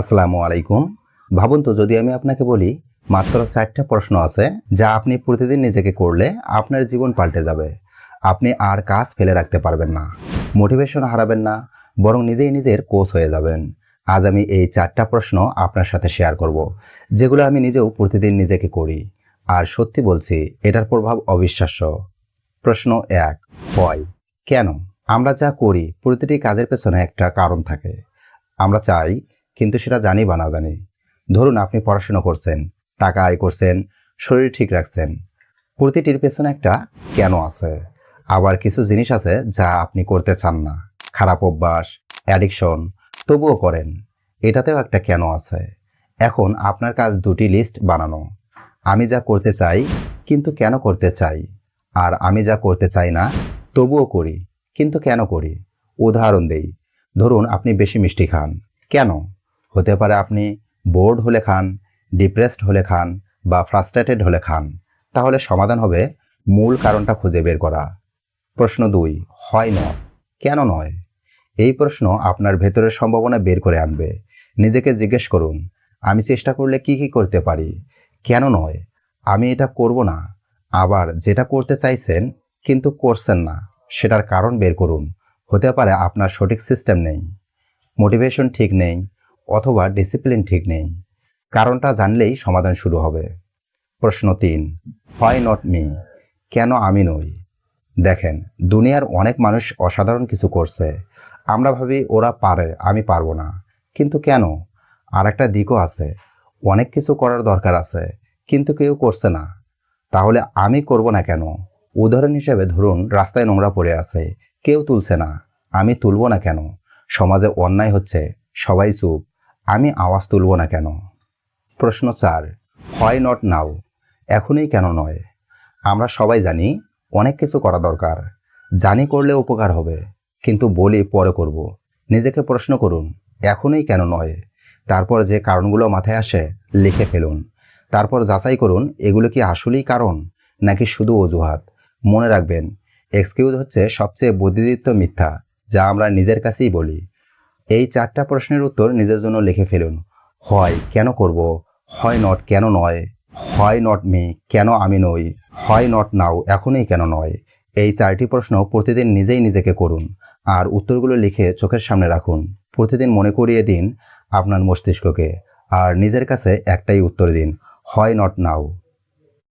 আসসালামু আলাইকুম। ভাবুন তো, যদি আমি আপনাকে বলি, মাত্র চারটা প্রশ্ন আছে, যা আপনি প্রতিদিন নিজেকে করলে আপনার জীবন পাল্টে যাবে। আপনি আর কাজ ফেলে রাখতে পারবেন না, মোটিভেশন হারাবেন না, বরং নিজেই নিজের কোচ হয়ে যাবেন। আজ আমি এই চারটা প্রশ্ন আপনার সাথে শেয়ার করব, যেগুলো আমি নিজেও প্রতিদিন নিজেকে করি। আর সত্যি বলছি, এটার প্রভাব অবিশ্বাস্য। প্রশ্ন এক হয় কেন? আমরা যা করি, প্রতিটি কাজের পেছনে একটা কারণ থাকে। আমরা চাই কিন্তু সেটা জানি বা না জানি। ধরুন আপনি পড়াশুনো করছেন, টাকা আয় করছেন, শরীর ঠিক রাখছেন। প্রতিটির পেছনে একটা কেন আছে? আবার কিছু জিনিস আছে যা আপনি করতে চান না। খারাপ অভ্যাস অ্যাডিকশন তবুও করেন। এটাতেও একটা কেন আছে? এখন আপনার কাজ দুটি লিস্ট বানানো। আমি যা করতে চাই, কিন্তু কেন করতে চাই? আর আমি যা করতে চাই না, তবুও করি, কিন্তু কেন করি? উদাহরণ দেই। ধরুন আপনি বেশি মিষ্টি খান। কেন? হতে পারে আপনি বোর্ড হলে খান ডিপ্রেসড হলে খান বা ফ্রাস্ট্রেটেড হলে খান। তাহলে সমাধান হবে মূল কারণটা খুঁজে বের করা। প্রশ্ন দুই, হয় না? কেন নয়? এই প্রশ্ন আপনার ভেতরের সম্ভাবনা বের করে আনবে। নিজেকে জিজ্ঞেস করুন, আমি চেষ্টা করলে কি কি করতে পারি? কেন নয়? আমি এটা করব না। আবার যেটা করতে চাইছেন কিন্তু করছেন না, সেটার কারণ বের করুন। হতে পারে আপনার সঠিক সিস্টেম নেই। মোটিভেশন ঠিক নেই অথবা ডিসিপ্লিন ঠিক নেই। কারণটা জানলেই সমাধান শুরু হবে। প্রশ্ন তিন হোয়াই নট মি কেন আমি নই? দেখেন, দুনিয়ার অনেক মানুষ অসাধারণ কিছু করছে। আমরা ভাবি, ওরা পারে, আমি পারব না। কিন্তু কেন? আর একটা দিকও আছে। অনেক কিছু করার দরকার আছে, কিন্তু কেউ করছে না। তাহলে আমি করব না কেন? উদাহরণ হিসেবে ধরুন, রাস্তায় নোংরা পড়ে আছে, কেউ তুলছে না। আমি তুলবো না কেন? সমাজে অন্যায় হচ্ছে, সবাই চুপ। আমি আওয়াজ তুলব না কেন? প্রশ্ন চার, হয় নট নাও এখনই কেন নয়? আমরা সবাই জানি অনেক কিছু করা দরকার, জানি করলে উপকার হবে, কিন্তু বলি পরে করব। নিজেকে প্রশ্ন করুন, এখনই কেন নয়? তারপর যে কারণগুলো মাথায় আসে, লিখে ফেলুন। তারপর যাচাই করুন, এগুলো কি আসলেই কারণ, নাকি শুধু অজুহাত? মনে রাখবেন এক্সকিউজ হচ্ছে সবচেয়ে বুদ্ধিদীপ্ত মিথ্যা, যা আমরা নিজের কাছেই বলি। এই চারটা প্রশ্নের উত্তর নিজের জন্য লিখে ফেলুন। হয় কেন করব? হয় নট কেন নয়? হয় নট মি কেন আমি নই? হয় নট নাও এখনই কেন নয়? এই চারটি প্রশ্ন প্রতিদিন নিজেই নিজেকে করুন আর উত্তরগুলো লিখে চোখের সামনে রাখুন। প্রতিদিন মনে করিয়ে দিন আপনার মস্তিষ্ককে আর নিজের কাছে একটাই উত্তর দিন, হয় নট নাও